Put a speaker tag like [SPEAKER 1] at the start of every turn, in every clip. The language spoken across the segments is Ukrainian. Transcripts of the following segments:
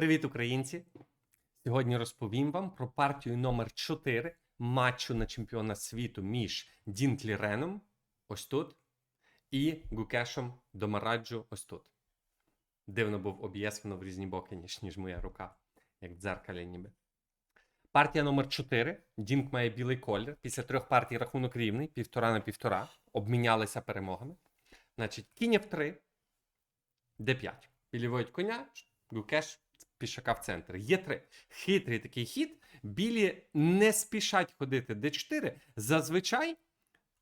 [SPEAKER 1] Привіт, українці! Сьогодні розповім вам про партію номер 4 матчу на чемпіона світу між Дінкліреном, ось тут, і Гукешем Домараджу, ось тут. Дивно був об'єс, воно в різні боки, ніж, ніж моя рука, як дзеркалі ніби. Партія номер 4 Дінк має білий колір. Після трьох партій рахунок рівний, півтора на півтора. Обмінялися перемогами. Значить, кінь F3, D5. Білі коня, Гукеш пішака в центр. Є три. Хитрий такий хід. Білі не спішать ходити D4. Зазвичай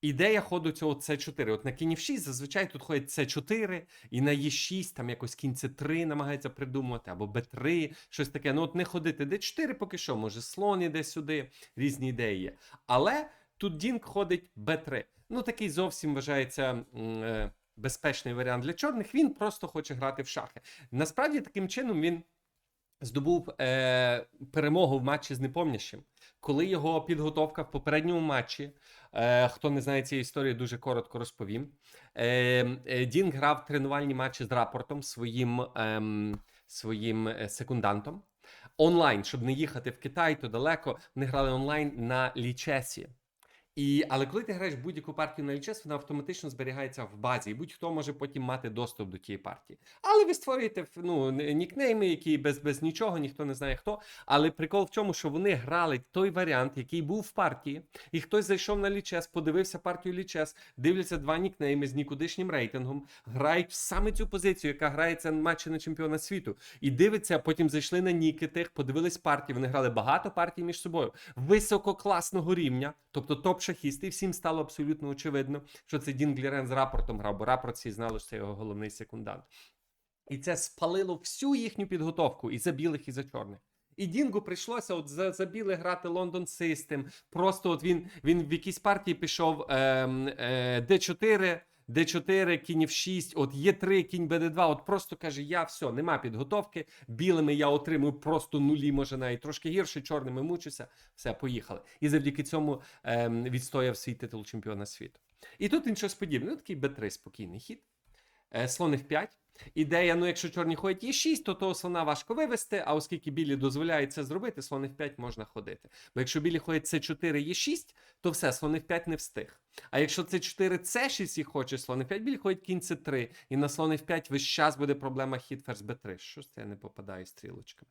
[SPEAKER 1] ідея ходу цього C4. От на кінь в 6 зазвичай тут ходить C4, і на E6 там якось кінь C3 намагається придумати, або B3, щось таке. Ну от не ходити D4 поки що, може слон іде сюди, різні ідеї є. Але тут Дінк ходить B3. Ну такий зовсім вважається. е, Безпечний варіант для чорних, він просто хоче грати в шахи. Насправді, таким чином він здобув е, перемогу в матчі з непомнящим. Коли його підготовка в попередньому матчі, е, хто не знає цієї історії, дуже коротко розповім. Е, е, Дінг грав тренувальні матчі з рапортом своїм, ем, своїм е, секундантом. Онлайн, щоб не їхати в Китай, то далеко. Вони грали онлайн на лічесі. І, але коли ти граєш будь-яку партію на лічес, вона автоматично зберігається в базі, і будь-хто може потім мати доступ до тієї партії. Але ви створюєте ну, нікнейми, які без, без нічого, ніхто не знає хто. Але прикол в чому, що вони грали той варіант, який був в партії, і хтось зайшов на лічес, подивився партію лічес, дивляться два нікнейми з нікудишнім рейтингом, грають саме цю позицію, яка грається на матчі на чемпіона світу, і дивиться, потім зайшли на ніки тих, подивились партії. Вони грали багато партій між собою висококласного рівня, тобто топ-шахісти. Всім стало абсолютно очевидно, що це Дін Глірен з рапортом грав, бо рапорт всі знали, що це його головний секундант. І це спалило всю їхню підготовку і за білих, і за чорних. І Дінгу прийшлося от за, за біле грати Лондон Систем. Просто от він, він в якійсь партії пішов е, е, Д4, Д4, кінь в 6, от є 3 кінь БД2. От просто каже: я все, нема підготовки. Білими я отримую просто нулі, може навіть трошки гірше, чорними мучуся. Все, поїхали. І завдяки цьому ем, відстояв свій титул чемпіона світу. І тут щось подібне. Ну, такий Б3 спокійний хід. Е, слон F5. Ідея, ну якщо чорні ходять Е6, то того слона важко вивести, а оскільки білі дозволяють це зробити, слон F5 можна ходити. Бо якщо білі ходять С4, Е6, то все, слон F5 не встиг. А якщо С4, С6 і хоче слон F5, білі ходять кінь С3, і на слон F5 весь час буде проблема хід ферзь Б3. Що ж це я не попадаю стрілочками?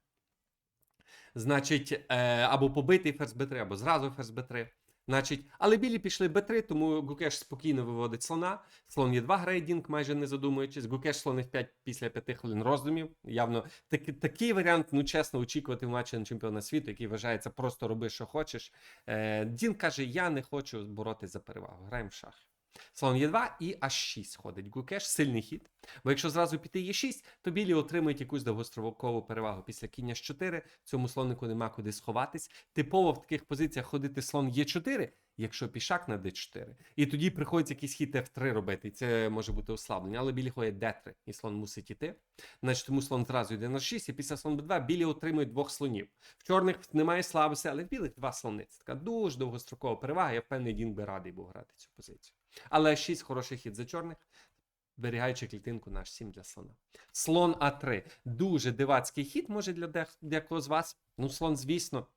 [SPEAKER 1] Значить, е, або побитий ферзь Б3, або зразу ферзь Б3. Значить, але білі пішли Б3, тому Гукеш спокійно виводить слона. Слон є 2 грає Дінк, майже не задумуючись. Гукеш слон F5 після 5 хвилин роздумів. Явно так, такий варіант, ну чесно, очікувати в матчі на чемпіона світу, який вважається просто роби, що хочеш. Е, Дінк каже: Я не хочу боротися за перевагу. Граємо в шахи. Слон Е2 і H6 ходить. Гукеш сильний хід. Бо якщо зразу піти Е6, то білі отримують якусь довгострокову перевагу. Після кіння з 4 цьому слонику нема куди сховатись. Типово в таких позиціях ходити слон Е4, якщо пішак на d4. І тоді приходиться якийсь хід F3 робити. І це може бути ослаблення. Але білі ходять D3, і слон мусить іти. Значить, тому слон зразу йде на 6, і після слон b2 білі отримують двох слонів. В чорних немає слабості, але в білих два слони. Це така дуже довгострокова перевага. Я впевнений, Дін би радий був грати цю позицію. Але 6 хороший хід за чорних. Зберігаючи клітинку на H7 для слона. Слон А3. Дуже дивацький хід, може для декого з вас. Ну, слон, звісно,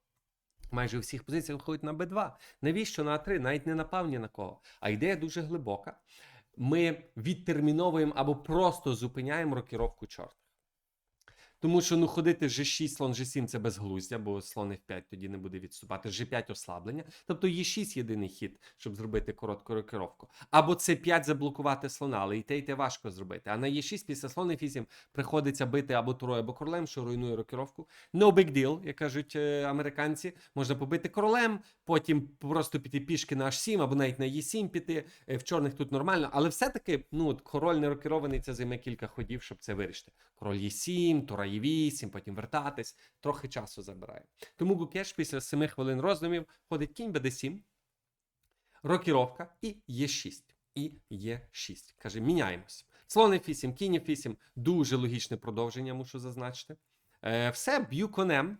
[SPEAKER 1] майже у всіх позиціях виходить на Б2. Навіщо на А3? Навіть не напав ні на кого. А ідея дуже глибока. Ми відтерміновуємо або просто зупиняємо рокіровку чорних. Тому що ну ходити G6, слон G7 це безглуздя, бо слон F5 тоді не буде відступати. G5 ослаблення. Тобто Е6 єдиний хід, щоб зробити коротку рокировку. Або C5 заблокувати слона, але і те, і те важко зробити. А на Е6 після слон F8 приходиться бити або турою, або королем, що руйнує рокировку. No big deal, як кажуть е, американці. Можна побити королем, потім просто піти пішки на H7, або навіть на Е7 піти. Е, В чорних тут нормально, але все-таки ну, от король не рокірований, це займе кілька ходів, щоб це вирішити. Король Е7, тура Е8, потім вертатись, трохи часу забирає. Тому Гукеш після 7 хвилин роздумів ходить кінь БД7, рокіровка і Е6. І Е6. Каже, міняємось. Слон F8, кінь F8, дуже логічне продовження, мушу зазначити. Е, все, б'ю конем.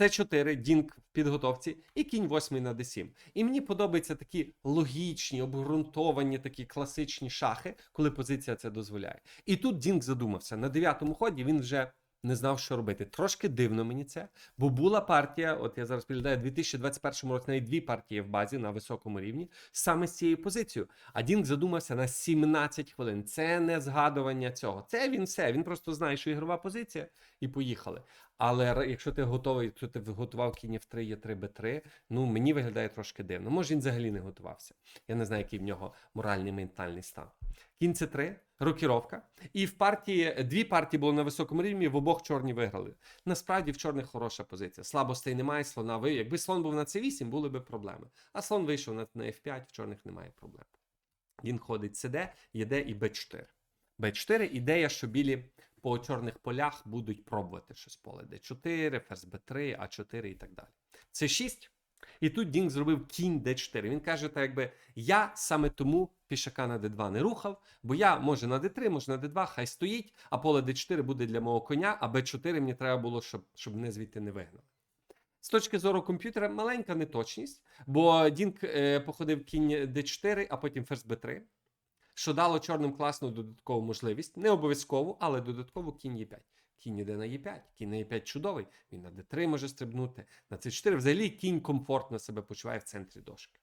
[SPEAKER 1] С4, Дінк в підготовці, і кінь 8 на d7. І мені подобаються такі логічні, обґрунтовані, такі класичні шахи, коли позиція це дозволяє. І тут Дінк задумався. На дев'ятому ході він вже не знав, що робити. Трошки дивно мені це, бо була партія, от я зараз підглядаю, у 2021 році навіть дві партії в базі на високому рівні, саме з цією позицією. А Дінк задумався на 17 хвилин. Це не згадування цього. Це він все. Він просто знає, що ігрова позиція, і поїхали. Але якщо ти готовий, то ти готував кінь в 3 є 3 Б3, ну мені виглядає трошки дивно. Може, він взагалі не готувався. Я не знаю, який в нього моральний ментальний стан. Кінь це 3 рокіровка. І в партії дві партії було на високому рівні, в обох чорні виграли. Насправді в чорних хороша позиція. Слабостей немає, слона ви. Якби слон був на c8, були б проблеми. А слон вийшов на, на f5, в чорних немає проблем. Він ходить cd, єде і b4. b4 ідея, що білі по чорних полях будуть пробувати щось поле d4, ферзь b3, а4 і так далі. Це 6. І тут Дінк зробив кінь d4. Він каже, так якби я саме тому пішака на d2 не рухав, бо я може на d3, може на d2, хай стоїть, а поле d4 буде для мого коня, а b4 мені треба було, щоб, щоб мене звідти не вигнали. З точки зору комп'ютера маленька неточність, бо Дінк е, походив кінь d4, а потім ферзь b3, що дало чорним класну додаткову можливість, не обов'язкову, але додатково кінь e5. Кінь іде на e5, кінь на e5 чудовий, він на d3 може стрибнути, на c4. Взагалі кінь комфортно себе почуває в центрі дошки.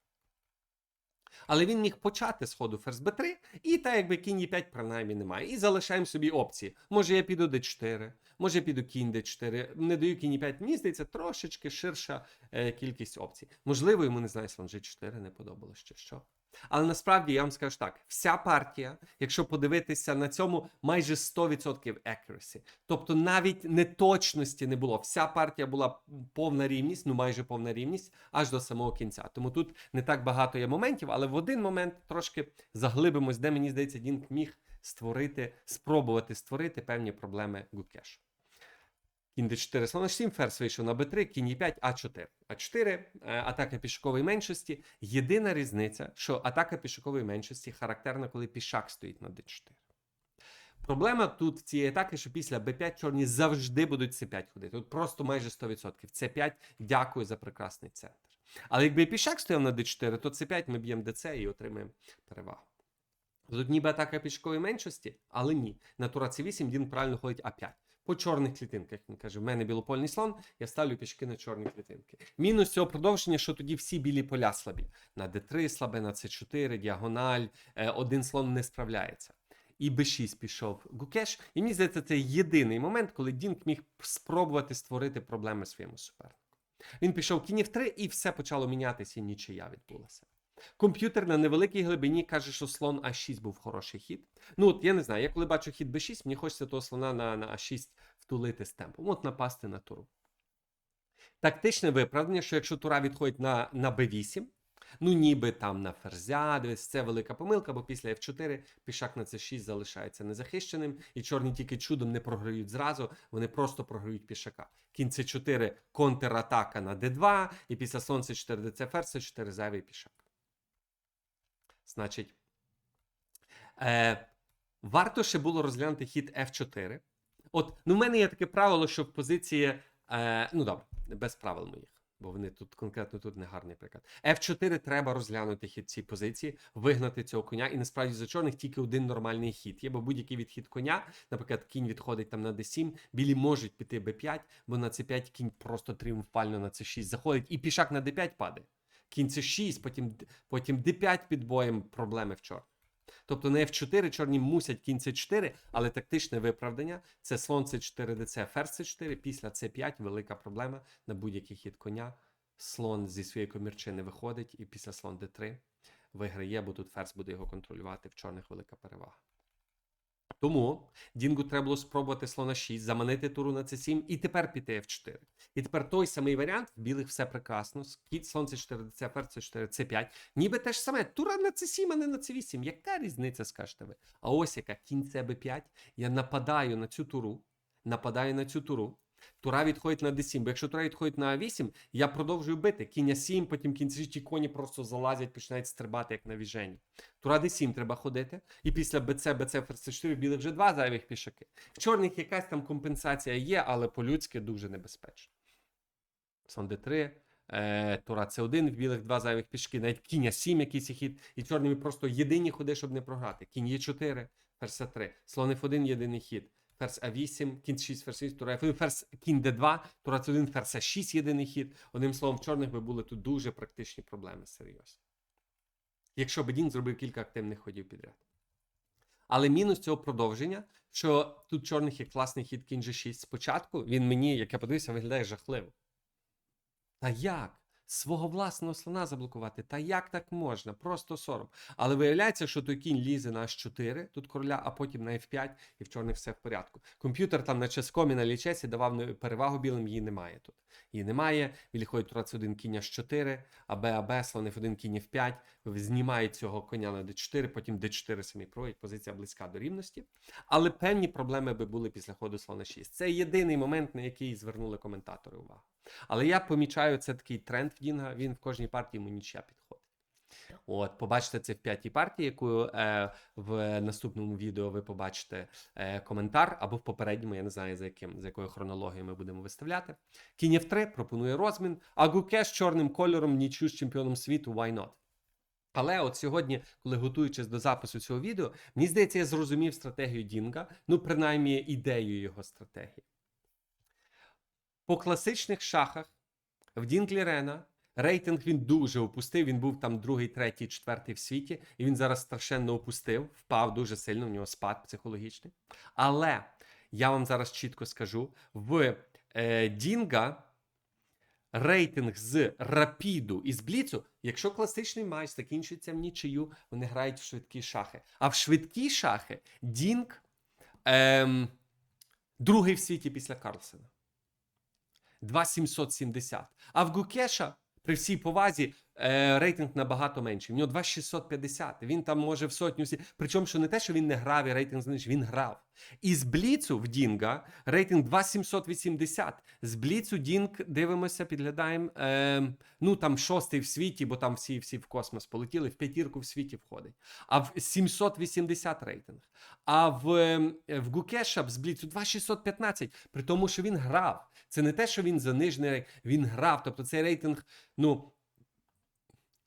[SPEAKER 1] Але він міг почати з ходу ферзь b3, і так якби кінь e5 принаймні немає. І залишаємо собі опції. Може я піду d4, може я піду кінь d4, не даю кінь e5. Мені здається, трошечки ширша е, кількість опцій. Можливо, йому не знаю, слон g4 не подобалось чи що. Але насправді я вам скажу так: вся партія, якщо подивитися на цьому, майже 100% accuracy. Тобто навіть неточності не було. Вся партія була повна рівність, ну майже повна рівність, аж до самого кінця. Тому тут не так багато є моментів, але в один момент трошки заглибимось, де мені здається, Дінк міг створити, спробувати створити певні проблеми Гукеш. Кінь d4, слон h7, ферзь вийшов на b3, кінь e5, а4. А4 е, атака пішакової меншості. Єдина різниця, що атака пішакової меншості характерна, коли пішак стоїть на d4. Проблема тут в цієї атаки, що після b5 чорні завжди будуть c5 ходити. Тут просто майже 100%. c5 дякую за прекрасний центр. Але якби пішак стояв на d4, то c5 ми б'ємо dc і отримаємо перевагу. Тут ніби атака пішкової меншості, але ні. На тура c8 він правильно ходить а5. По чорних клітинках. Він каже: в мене білопольний слон, я ставлю пішки на чорні клітинки. Мінус цього продовження, що тоді всі білі поля слабі. На d3 слабе, на c4, діагональ, е, один слон не справляється. І b6 пішов Гукеш. І мені здається, це єдиний момент, коли Дінк міг спробувати створити проблеми своєму супернику. Він пішов кінь в 3 і все почало мінятися, і нічия відбулася. Комп'ютер на невеликій глибині каже, що слон А6 був хороший хід. Ну, от я не знаю, я коли бачу хід Б6, мені хочеться того слона на, на А6 втулити з темпом. От напасти на туру. Тактичне виправдання, що якщо тура відходить на, на Б8, ну ніби там на ферзя, дивись, це велика помилка, бо після F4 пішак на C6 залишається незахищеним, і чорні тільки чудом не програють зразу, вони просто програють пішака. Кінь C4 контратака на D2, і після слон C4 ДЦ ферзь C4 зайвий пішак. Значить, е, варто ще було розглянути хід F4. От, ну, в мене є таке правило, що в позиції. Е, ну добре, без правил моїх, бо вони тут конкретно тут не гарний приклад. F4 треба розглянути хід цій позиції, вигнати цього коня. І насправді за чорних тільки один нормальний хід. Є, бо будь-який відхід коня, наприклад, кінь відходить там на D7, білі можуть піти B5, бо на C5 кінь просто тріумфально на C6 заходить, і пішак на D5 падає. Кінь C6, потім, потім D5 під боєм проблеми в чорних. Тобто на F4 чорні мусять кінь C4, але тактичне виправдання це слон C4 ДЦ, ферзь C4, після C5 велика проблема на будь-який хід коня. Слон зі своєї комірчини виходить, і після слон D3 виграє, бо тут ферзь буде його контролювати, в чорних велика перевага. Тому Дінгу треба було спробувати слона 6, заманити туру на c7 і тепер піти f4. І тепер той самий варіант, в білих все прекрасно. Кіт, слон c4, c, ферзь c4, c5. Ніби те ж саме. Тура на c7, а не на c8. Яка різниця, скажете ви? А ось яка кінь cb5. Я нападаю на цю туру. Нападаю на цю туру. Тура відходить на d7, бо якщо тура відходить на a8, я продовжую бити. Кінь a7, потім кінь c6, ті коні просто залазять, починають стрибати, як на віжені. Тура d7 треба ходити. І після bc, bc, ферзь c4 в білих вже два зайвих пішаки. В чорних якась там компенсація є, але по-людськи дуже небезпечно. Сон d3, е, Тура c1, в білих два зайвих пішки, навіть кінь a7 якийсь хід, і чорними просто єдині ходи, щоб не програти. Кінь e4, ферзь 3 слон f1 єдиний хід. Ферзь А8, кінь 6, ферзь 6, тура F1, ферзь кінь Д2, тура С1, ферзь А6 єдиний хід. Одним словом, в чорних би були тут дуже практичні проблеми, серйозно. Якщо б Дінк зробив кілька активних ходів підряд. Але мінус цього продовження, що тут чорних є класний хід кінь G6 спочатку, він мені, як я подивився, виглядає жахливо. Та як? Свого власного слона заблокувати? Та як так можна? Просто сором. Але виявляється, що той кінь лізе на H4, тут короля, а потім на F5, і в чорних все в порядку. Комп'ютер там на ческомі на лічесі давав перевагу білим, її немає тут. Її немає. Виліходить тура С1 кінь H4, а Б, А, Б, слон F1 кінь F5, знімає цього коня на D4, потім D4 самі проводять, позиція близька до рівності. Але певні проблеми би були після ходу слона 6. Це єдиний момент, на який звернули коментатори увагу. Але я помічаю, це такий тренд в Дінга, він в кожній партії йому нічия підходить. От, побачите це в п'ятій партії, яку е, в наступному відео ви побачите е, коментар, або в попередньому, я не знаю, за яким, за якою хронологією ми будемо виставляти. Кінь F3 пропонує розмін, а Гуке з чорним кольором нічю з чемпіоном світу, why not? Але от сьогодні, коли готуючись до запису цього відео, мені здається, я зрозумів стратегію Дінга, ну, принаймні, ідею його стратегії. По класичних шахах в Дінклірена рейтинг він дуже опустив. Він був там другий, третій, четвертий в світі, і він зараз страшенно опустив, впав дуже сильно. У нього спад психологічний. Але я вам зараз чітко скажу: в е, Дінга рейтинг з Рапіду і з Бліцу, якщо класичний матч закінчується в нічию, вони грають в швидкі шахи. А в швидкі шахи Дінг ем, другий в світі після Карлсена. 2770. А в Гукеша, при всій повазі, е, рейтинг набагато менший. В нього 2650. Він там може в сотню всі. Причому, що не те, що він не грав і рейтинг знищив, він грав. І з Бліцу в Дінга рейтинг 2780. З Бліцу Дінг дивимося, підглядаємо. Е, ну там шостий в світі, бо там всі всі в космос полетіли, в п'ятірку в світі входить. А в 780 рейтинг. А в, е, в Гукеша з Бліцу 2615, при тому, що він грав. Це не те, що він занижений, рей- він грав. Тобто цей рейтинг, ну,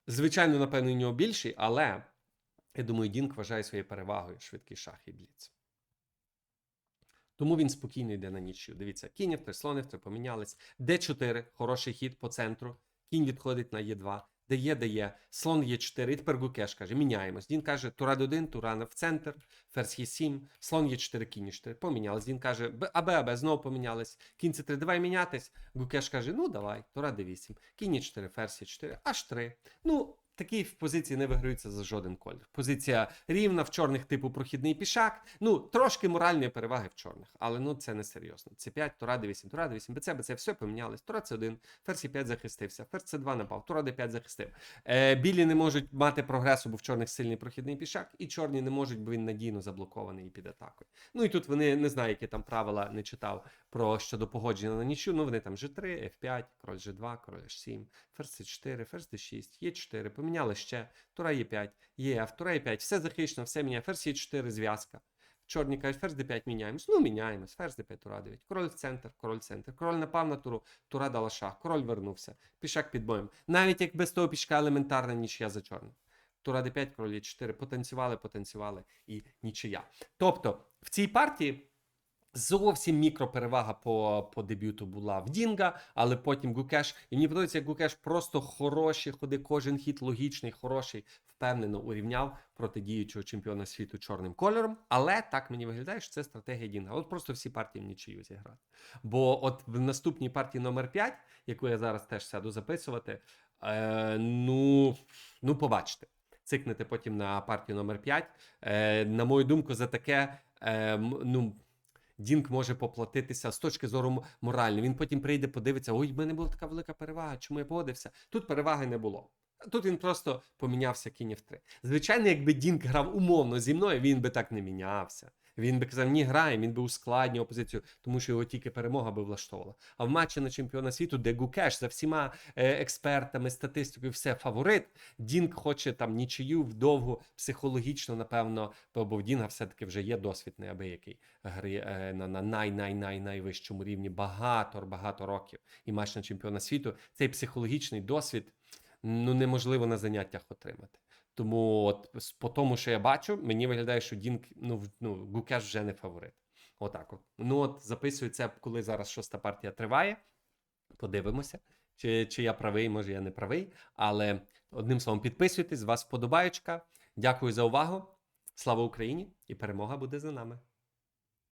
[SPEAKER 1] звичайно, напевно, у нього більший, але я думаю, Дінк вважає своєю перевагою швидкий шах і бліц. Тому він спокійно йде на нічю. Дивіться, кінь F3, слон F3 помінялись. Д4, хороший хід по центру. Кінь відходить на Е2. Дає, дає, слон Е4, і тепер Гукеш каже, міняємось. Дін каже, Тура Д1, Тура в центр, ферзь Е7, слон Е4, кінь Е4, помінялись. Дін каже, «Б- АБ, АБ, знову помінялись. Кінь С3, давай мінятись. Гукеш каже, ну давай, Тура Д8, кінь Е4, ферзь Е4, H3. Ну, такі позиції не виграються за жоден колір. Позиція рівна, в чорних типу прохідний пішак. Ну, трошки моральної переваги в чорних, але ну це не серйозно. С5, Тура Д8, Тура Д8, БЦ, БЦ, все помінялись. Тура С1, ферзь Е5 захистився, ферзь С2 напав, Тура Д5 захистив. Е, білі не можуть мати прогресу, бо в чорних сильний прохідний пішак, і чорні не можуть, бо він надійно заблокований і під атакою. Ну і тут вони не знаю, які там правила не читав про щодо погодження на нічю. Ну вони там G3, F5, король G2, король H7, ферзь C4, ферзь D6, Е4, поміняли ще, Тура Е5, ЕФ, Тура Е5, все захищено, все міняє, ферзь Е4, зв'язка. Чорні кажуть, ферзь d5 міняємось. Ну, міняємось. Ферзь d5, тура 9. Король в центр, король в центр. Король напав на туру, тура дала шах, король вернувся. Пішак під боєм. Навіть як без того пішка елементарна нічия за чорним. Тура d5, король e4. Потанцювали, потанцювали і нічия. Тобто, в цій партії. Зовсім мікроперевага по, по дебюту була в Дінга, але потім Гукеш. І мені подобається, як Гукеш просто хороші ходи, кожен хід логічний, хороший, впевнено урівняв проти діючого чемпіона світу чорним кольором. Але так мені виглядає, що це стратегія Дінга. От просто всі партії в нічию зіграти. Бо от в наступній партії номер 5, яку я зараз теж сяду записувати, е, ну, ну побачите. Цикнете потім на партію номер 5. Е, на мою думку, за таке. Е, ну, Дінк може поплатитися з точки зору моральної. Він потім прийде, подивиться: ой, в мене була така велика перевага, чому я погодився? Тут переваги не було. Тут він просто помінявся кінь в 3. Звичайно, якби Дінк грав умовно зі мною, він би так не мінявся. Він би казав, ні, граємо, він би ускладнював позицію, тому що його тільки перемога би влаштовувала. А в матчі на чемпіона світу, де Гукеш за всіма е, експертами, статистикою, все фаворит. Дінк хоче там нічию вдовгу, психологічно, напевно, бо в Дінга все-таки вже є досвід неабиякий гри е, на, на най-най-най найвищому рівні багато багато років. І матч на чемпіона світу. Цей психологічний досвід ну неможливо на заняттях отримати. Тому, от по тому, що я бачу, мені виглядає, що Дінк, ну, ну Гукеш вже не фаворит. Отак от. Ну от записую це, коли зараз шоста партія триває. Подивимося, чи, чи я правий, може я не правий. Але одним словом, підписуйтесь, вас вподобаючка. Дякую за увагу. Слава Україні! І перемога буде за нами.